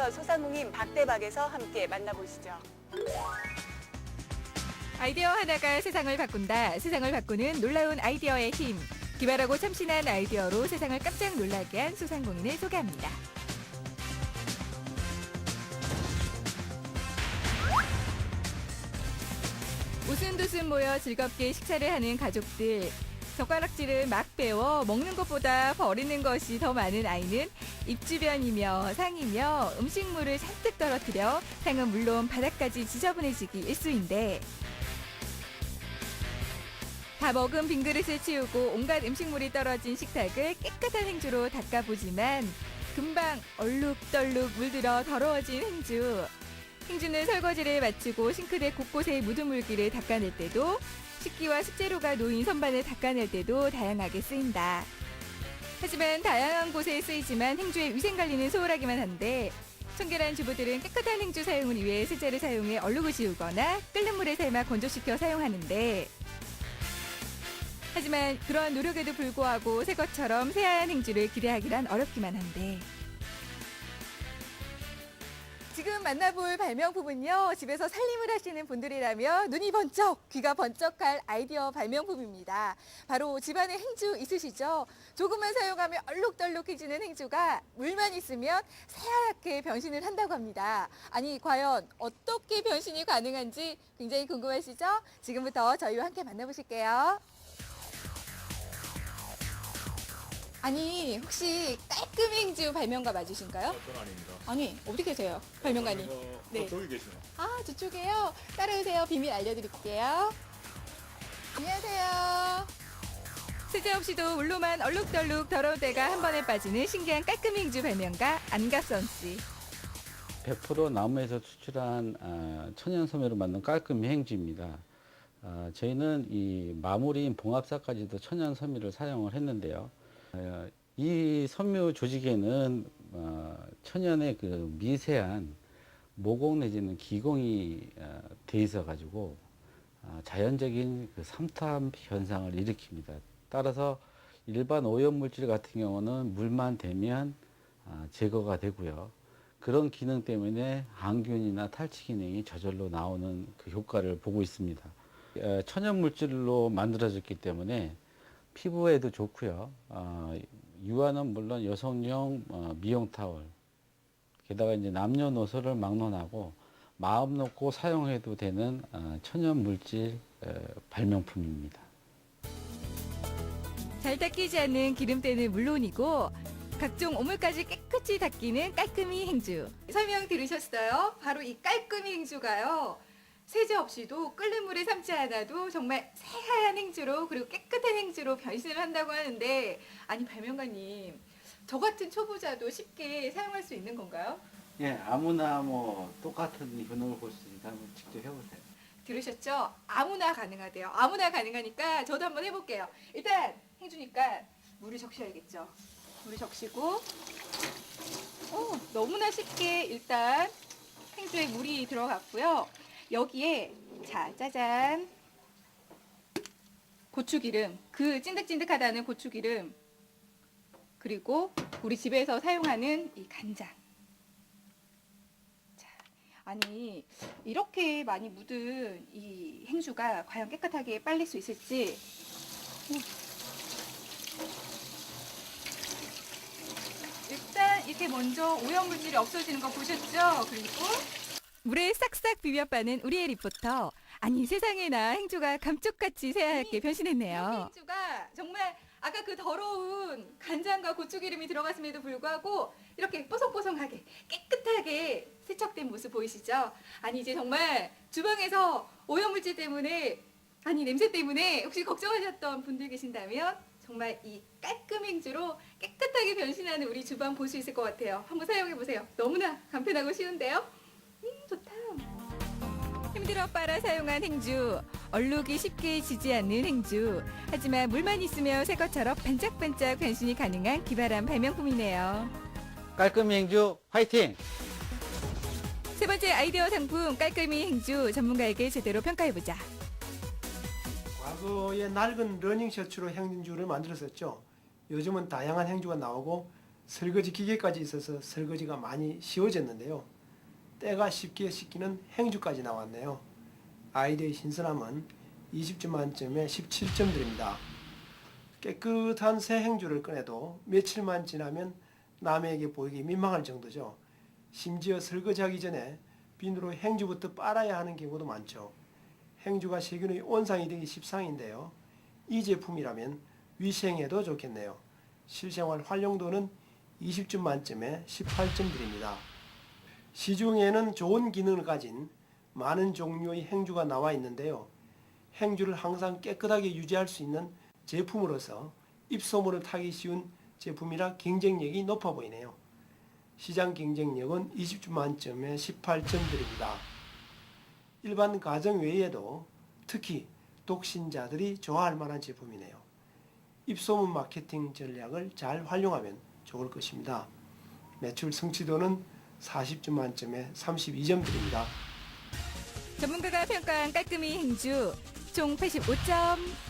디지털 소상공인 박대박에서 함께 만나보시죠. 아이디어 하나가 세상을 바꾼다. 세상을 바꾸는 놀라운 아이디어의 힘. 기발하고 참신한 아이디어로 세상을 깜짝 놀라게 한 소상공인을 소개합니다. 웃음도순 모여 즐겁게 식사를 하는 가족들. 젓가락질을 막 배워 먹는 것보다 버리는 것이 더 많은 아이는 입 주변이며 상이며 음식물을 잔뜩 떨어뜨려 상은 물론 바닥까지 지저분해지기 일쑤인데 다 먹은 빈 그릇을 치우고 온갖 음식물이 떨어진 식탁을 깨끗한 행주로 닦아보지만 금방 얼룩덜룩 물들어 더러워진 행주. 행주는 설거지를 마치고 싱크대 곳곳의 묻은 물기를 닦아낼 때도 식기와 식재료가 놓인 선반을 닦아낼 때도 다양하게 쓰인다. 하지만 다양한 곳에 쓰이지만 행주의 위생 관리는 소홀하기만 한데 청결한 주부들은 깨끗한 행주 사용을 위해 세제를 사용해 얼룩을 지우거나 끓는 물에 삶아 건조시켜 사용하는데 하지만 그러한 노력에도 불구하고 새 것처럼 새하얀 행주를 기대하기란 어렵기만 한데 지금 만나볼 발명품은요 집에서 살림을 하시는 분들이라면 눈이 번쩍 귀가 번쩍할 아이디어 발명품입니다. 바로 집안에 행주 있으시죠? 조금만 사용하면 얼룩덜룩해지는 행주가 물만 있으면 새하얗게 변신을 한다고 합니다. 아니 과연 어떻게 변신이 가능한지 굉장히 궁금하시죠? 지금부터 저희와 함께 만나보실게요 아니 혹시 깔끔 행주 발명가 맞으신가요? 저는 아닙니다. 아니 어디 계세요 발명가님? 어, 네. 저기 계시나? 아 저쪽에요. 따라오세요. 비밀 알려드릴게요. 안녕하세요. 쓸데없이도 물로만 얼룩덜룩 더러운 때가 한 번에 빠지는 신기한 깔끔 행주 발명가 안가선 씨. 100% 나무에서 추출한 아, 천연 섬유로 만든 깔끔이 행주입니다. 아, 저희는 이 마무리인 봉합사까지도 천연 섬유를 사용을 했는데요. 어, 이 섬유 조직에는 어, 천연의 그 미세한 모공 내지는 기공이 어, 돼 있어 가지고 아, 자연적인 그 삼투압 현상을 일으킵니다. 따라서 일반 오염 물질 같은 경우는 물만 아, 제거가 되고요. 그런 기능 때문에 항균이나 탈취 기능이 저절로 나오는 그 효과를 보고 있습니다. 어, 천연 물질로 만들어졌기 때문에 피부에도 좋고요. 어, 유아는 물론 여성용 어, 미용 타월, 게다가 이제 남녀노소를 막론하고 마음 놓고 사용해도 되는 어, 천연 물질 어, 발명품입니다. 잘 닦이지 않는 기름때는 물론이고 각종 오물까지 깨끗이 닦이는 깔끔이 행주. 설명 들으셨어요? 바로 이 깔끔이 행주가요. 세제 없이도 끓는 물에 삶지 않아도 정말 새하얀 행주로 그리고 깨끗한 행주로 변신을 한다고 하는데 아니 발명가님 저 같은 초보자도 쉽게 사용할 수 있는 건가요? 예, 아무나 뭐 똑같은 효능을 볼 수 있다면 직접 해보세요. 들으셨죠? 아무나 가능하대요. 아무나 가능하니까 저도 한번 해볼게요. 일단 행주니까 물을 적셔야겠죠. 물을 적시고 어, 너무나 쉽게 일단 행주에 물이 들어갔고요. 여기에 자 짜잔 고추기름 그 찐득찐득하다는 고추기름 그리고 우리 집에서 사용하는 이 간장 자, 아니 이렇게 많이 묻은 이 행주가 과연 깨끗하게 빨릴 수 있을지 음. 일단 이렇게 먼저 오염물질이 없어지는 거 보셨죠? 그리고 물에 싹싹 비벼 빠는 우리의 리포터 아니 세상에나 행주가 감쪽같이 새하얗게 변신했네요 행주가 정말 아까 그 더러운 간장과 고추기름이 들어갔음에도 불구하고 이렇게 뽀송뽀송하게 깨끗하게 세척된 모습 보이시죠? 아니 이제 정말 주방에서 오염물질 때문에 아니 냄새 때문에 혹시 걱정하셨던 분들 계신다면 정말 이 깔끔 행주로 깨끗하게 변신하는 우리 주방 볼 수 있을 것 같아요. 한번 사용해 보세요. 너무나 간편하고 쉬운데요. 음 좋다. 힘들어 빨아 사용한 행주. 얼룩이 쉽게 지지 않는 행주. 하지만 물만 있으면 새 것처럼 반짝반짝 변신이 가능한 기발한 발명품이네요. 깔끔히 행주 화이팅! 세 번째 아이디어 상품 깔끔이 행주 전문가에게 제대로 평가해보자. 과거에 낡은 러닝 셔츠로 행주를 만들었었죠. 요즘은 다양한 행주가 나오고 설거지 기계까지 있어서 설거지가 많이 쉬워졌는데요. 때가 쉽게 씻기는 행주까지 나왔네요. 아이디어의 신선함은 20점 만점에 17점 드립니다. 깨끗한 새 행주를 꺼내도 며칠만 지나면 남에게 보이기 민망할 정도죠. 심지어 설거지하기 전에 비누로 행주부터 빨아야 하는 경우도 많죠. 행주가 세균의 온상이 되기 십상인데요. 이 제품이라면 위생에도 좋겠네요. 실생활 활용도는 20점 만점에 18점 드립니다. 시중에는 좋은 기능을 가진 많은 종류의 행주가 나와 있는데요. 행주를 항상 깨끗하게 유지할 수 있는 제품으로서 입소문을 타기 쉬운 제품이라 경쟁력이 높아 보이네요. 시장 경쟁력은 20점 만점에 18점 드립니다. 일반 가정 외에도 특히 독신자들이 좋아할 만한 제품이네요. 입소문 마케팅 전략을 잘 활용하면 좋을 것입니다. 매출 성취도는 40점 만점에 32점 드립니다. 전문가가 평가한 깔끔이 행주 총 85점.